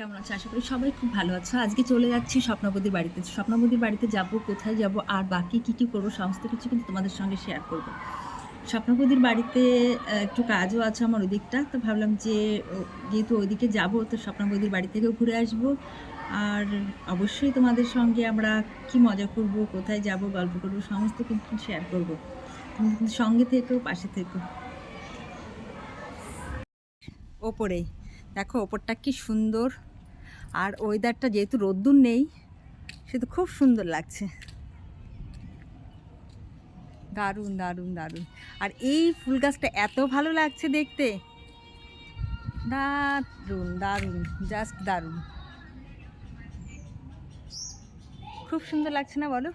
কেমন আছে? আশা করি সবাই খুব ভালো আছো। আজকে চলে যাচ্ছি স্বপ্নবতীর বাড়িতে। স্বপ্নবতীর বাড়িতে যাব কোথায় যাব, আর বাকি কী কী করব সমস্ত কিছু কিন্তু তোমাদের সঙ্গে শেয়ার করব। স্বপ্নবতীর বাড়িতে একটু কাজও আছে আমার ওদিকটা। তো ভাবলাম যে যেহেতু ওইদিকে যাব, তো স্বপ্নবতীর বাড়ি থেকেও ঘুরে আসব। আর অবশ্যই তোমাদের সঙ্গে আমরা কি মজা করব, কোথায় যাব, গল্প করব, সমস্ত কিন্তু শেয়ার করব। তুমি কিন্তু সঙ্গে থেকো, পাশে থেকো। ওপরে দেখো, ওপরটা কি সুন্দর। আর ওয়েদারটা যেহেতু রোদ্দুর নেই সে তো খুব সুন্দর লাগছে। দারুণ দারুণ দারুণ। আর এই ফুল গাছটা এত ভালো লাগছে দেখতে। দারুণ দারুণ জাস্ট দারুণ। খুব সুন্দর লাগছে না বলো?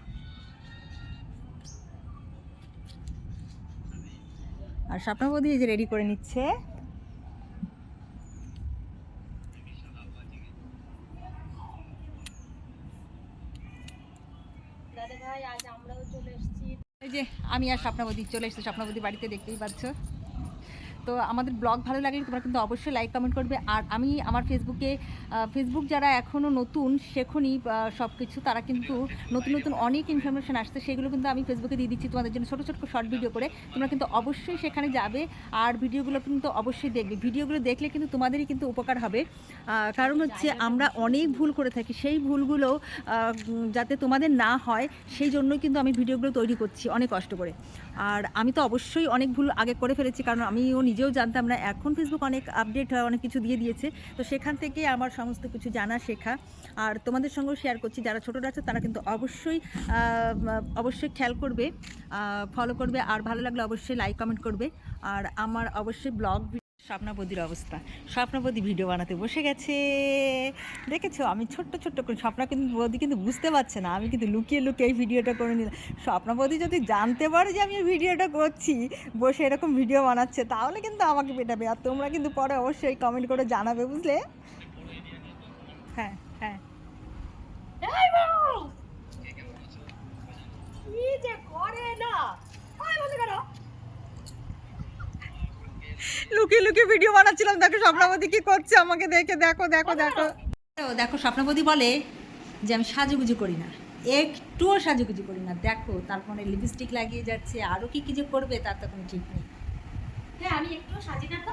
আর স্বপ্নবধি এই যে রেডি করে নিচ্ছে। এই যে আমি আর স্বপ্নাবতী চলে এসেছি। স্বপ্নাবতী বাড়িতে দেখতেই পাচ্ছ। তো আমাদের ব্লগ ভালো লাগলে তোমরা কিন্তু অবশ্যই লাইক কমেন্ট করবে। আর আমি আমার ফেসবুকে ফেসবুক যারা এখনও নতুন, শেখনি সব কিছু তারা কিন্তু নতুন নতুন অনেক ইনফরমেশন আসছে। সেগুলো কিন্তু আমি ফেসবুকে দিয়ে দিচ্ছি তোমাদের জন্য ছোটো ছোটো শর্ট ভিডিও করে। তোমরা কিন্তু অবশ্যই সেখানে যাবে আর ভিডিওগুলো কিন্তু অবশ্যই দেখবে। ভিডিওগুলো দেখলে কিন্তু তোমাদেরই কিন্তু উপকার হবে। কারণ হচ্ছে আমরা অনেক ভুল করে থাকি। সেই ভুলগুলো যাতে তোমাদের না হয়, সেই জন্যই কিন্তু আমি ভিডিওগুলো তৈরি করছি অনেক কষ্ট করে। আর আমি তো অবশ্যই অনেক ভুল আগে করে ফেলেছি, কারণ আমিও নিজেও জানতাম না। এখন ফেসবুক অনেক আপডেট হয়, অনেক কিছু দিয়ে দিয়েছে। তো সেখান থেকে আমার সমস্ত কিছু জানা, শেখা। আর তোমাদের সঙ্গেও শেয়ার করছি, যারা ছোটোরা আছে তারা কিন্তু অবশ্যই অবশ্যই খেয়াল করবে ফলো করবে। আর ভালো লাগলে অবশ্যই লাইক কমেন্ট করবে। আর আমার অবশ্যই ব্লগ স্বপ্নাবদির অবস্থা। স্বপ্নাবদি ভিডিও বানাতে বসে গেছে। দেখেছ? আমি ছোট্ট ছোট্ট করে স্বপ্না কিন্তু, বৌদি কিন্তু বুঝতে পারছে না। আমি কিন্তু লুকিয়ে লুকিয়ে এই ভিডিওটা করে নিলাম। স্বপ্নাবদি যদি জানতে পারে যে আমি ভিডিওটা করছি, বসে এরকম ভিডিও বানাচ্ছে, তাহলে কিন্তু আমাকে পেটাবে। আর তোমরা কিন্তু পরে অবশ্যই কমেন্ট করে জানাবে, বুঝলে? হ্যাঁ হ্যাঁ। যে করে না আয় বন্ধ করো লুকিয়ে লুকিয়ে ভিডিও বানাচ্ছিলাম। দেখো স্বপ্নাবতী কি করছে আমাকে দেখে। দেখো দেখো দেখো। দেখো স্বপ্নাবতী বলে যে আমি সাজুগুজু করি না। একটুও সাজুগুজু করি না। দেখো তারপরে লিপস্টিক লাগিয়ে যাচ্ছে। আরও কি কি যে করবে তার তো কোনো ঠিক নেই। হ্যাঁ আমি একটু সাজি না। তো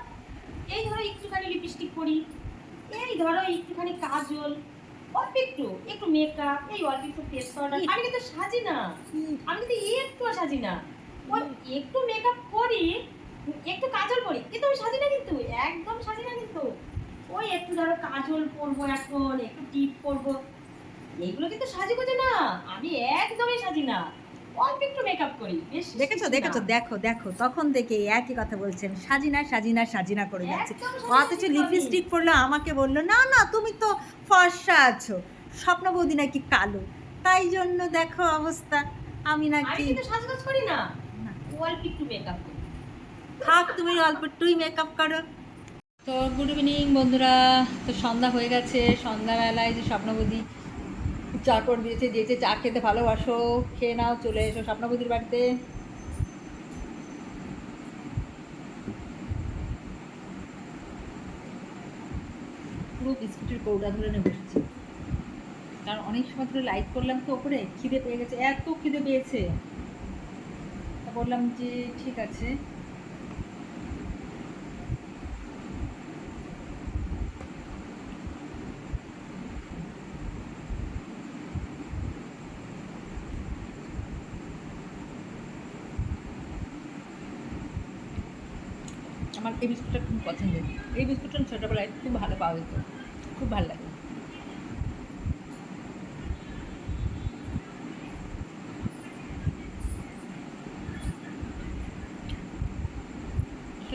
এই ধরো একটুখানি লিপস্টিক করি এই ধরো একটুখানি কাজল। অল্প একটু একটু মেকআপ এই অল্প একটু ফেস পাউডার আমি কিন্তু সাজি না। আমি কিন্তু একটু সাজি না। একটু মেকআপ করি একটু কাজল করি কিন্তু আমি সাজি না কিন্তু একদম সাজি না কিন্তু। ওই একটু ধরো কাজল পরবো এখন একটু টিপ পরবো। এগুলো কিন্তু সাজি গুজে না আমি একদমই সাজি না অল্প একটু মেকআপ করি দেখেছ দেখেছ দেখো দেখো তখন থেকে একই কথা বলছেন সাজিনা সাজিনা সাজিনা করে যাচ্ছে। অথচ সাজি লিপস্টিক পরলো আমাকে বলল না না তুমি তো ফর্সা আছো। স্বপ্ন বৌদি নাকি কালো। তাই জন্য দেখো অবস্থা আমি নাকি সাজগোজ করি না। অল্প একটু মেকআপ থাক, তুমি অল্প একটুই মেকআপ করো। তো গুড ইভিনিং বন্ধুরা, তো সন্ধ্যা হয়ে গেছে, সন্ধ্যাবেলায় যে স্বপ্নবতী চা করে দিয়েছে দিয়েছে চা খেতে ভালোবাসো। খেয়ে নাও, চলে এসো স্বপ্নবতীর বাড়িতে। পুরো বিস্কুটের কৌটা ধরে নিয়ে বসেছি। কারণ অনেক সময় ধরে লাইট করলাম তো ওপরে, খিদে পেয়ে গেছে, এত খিদে পেয়েছে। বললাম যে, ঠিক আছে। আমার এই বিস্কুটটা খুব পছন্দের। এই বিস্কুটটা ছোটোবেলায় খুব ভালো পাওয়া যেত। খুব ভালো লাগে।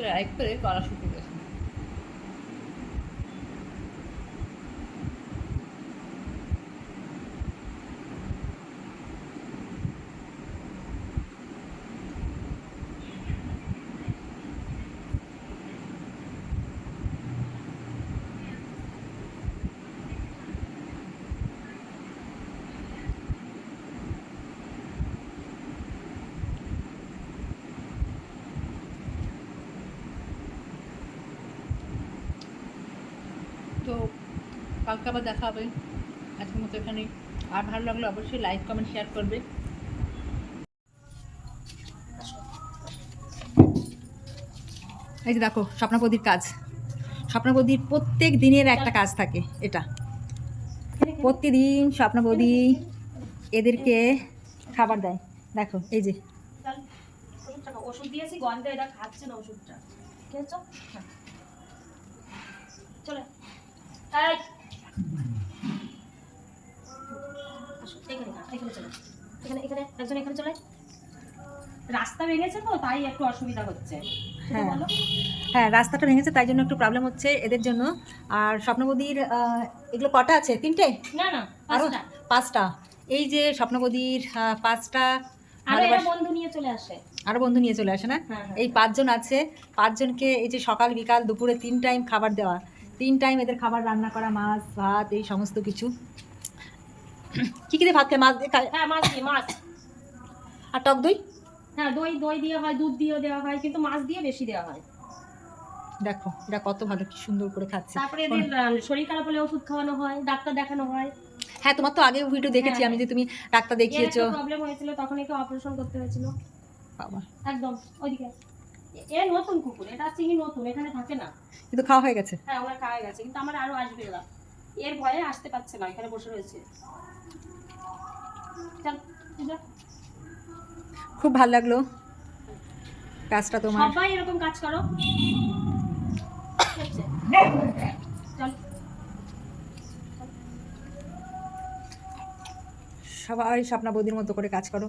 লাইক করে করা শুকিয়ে গেছে কালকে আবার দেখা হবে। আজকের মতো এখানে আর ভালো লাগলে অবশ্যই লাইক কমেন্ট শেয়ার করবে। এই যে দেখো স্বপ্নপদীর কাজ। স্বপ্নপদীর প্রত্যেক দিনের একটা কাজ থাকে, এটা। প্রতিদিন স্বপ্নপদী এদেরকে খাবার দেয়। দেখো, এই যে। ওষুধ দিয়েছি, গন্ধে এটা খাচ্ছে না ওষুধটা। খেয়েছ? হ্যাঁ। চলে। এখানে এখানে চলে। এখানে এখানে একজন এখানে চলে। রাস্তা ভেঙেছে তো তাই একটু অসুবিধা হচ্ছে। হ্যাঁ। হ্যাঁ রাস্তাটা ভেঙেছে তাই জন্য একটু প্রবলেম হচ্ছে এদের জন্য। আর স্বপ্নবদীর এগুলো কটা আছে? তিনটে? না না আরও পাঁচটা। এই যে স্বপ্নবদীর পাঁচটা বন্ধু নিয়ে চলে আসে। আরও বন্ধু নিয়ে চলে আসে না? হ্যাঁ, হ্যাঁ। এই পাঁচজন আছে। পাঁচজনকে এই যে সকাল বিকাল দুপুরে তিন টাইম খাবার দেওয়া। তিন টাইম এদের খাবার রান্না করা মাছ ভাত এই সমস্ত কিছু। কি কি দিয়ে ভাত খায়? মাছ দিয়ে খায়? হ্যাঁ মাছ দিয়ে মাছ। আর টক দই? হ্যাঁ দই দই দিয়ে হয় দুধ দিয়েও দেওয়া হয় কিন্তু মাছ দিয়ে বেশি দেওয়া হয়। দেখো এটা কত ভালো কি সুন্দর করে খাচ্ছে। তারপরে এদের শরীর খারাপ হলে ওষুধ খাওয়ানো হয় ডাক্তার দেখানো হয়। হ্যাঁ তোমার তো আগে ভিডিও দেখেছি হ্যাঁ, আমি যে তুমি ডাক্তার দেখিয়েছো। প্রবলেম হয়েছিল তখন একে অপারেশন করতে হয়েছিল। বাবা। একদম ওইদিকে। এ- নতুন কুকুর এটা চিনি নতুন এখানে থাকে না। কিন্তু খাওয়া হয়ে গেছে? হ্যাঁ ওনার খাওয়া হয়ে গেছে কিন্তু আমার আরও আসবে এরা। এর ভয়ে আসতে পারছে না এখানে বসে রয়েছে। খুব ভালো লাগল কাজটা তোমার। সবাই এরকম কাজ করো। সবাই স্বপ্নাবদির মতো করে কাজ করো।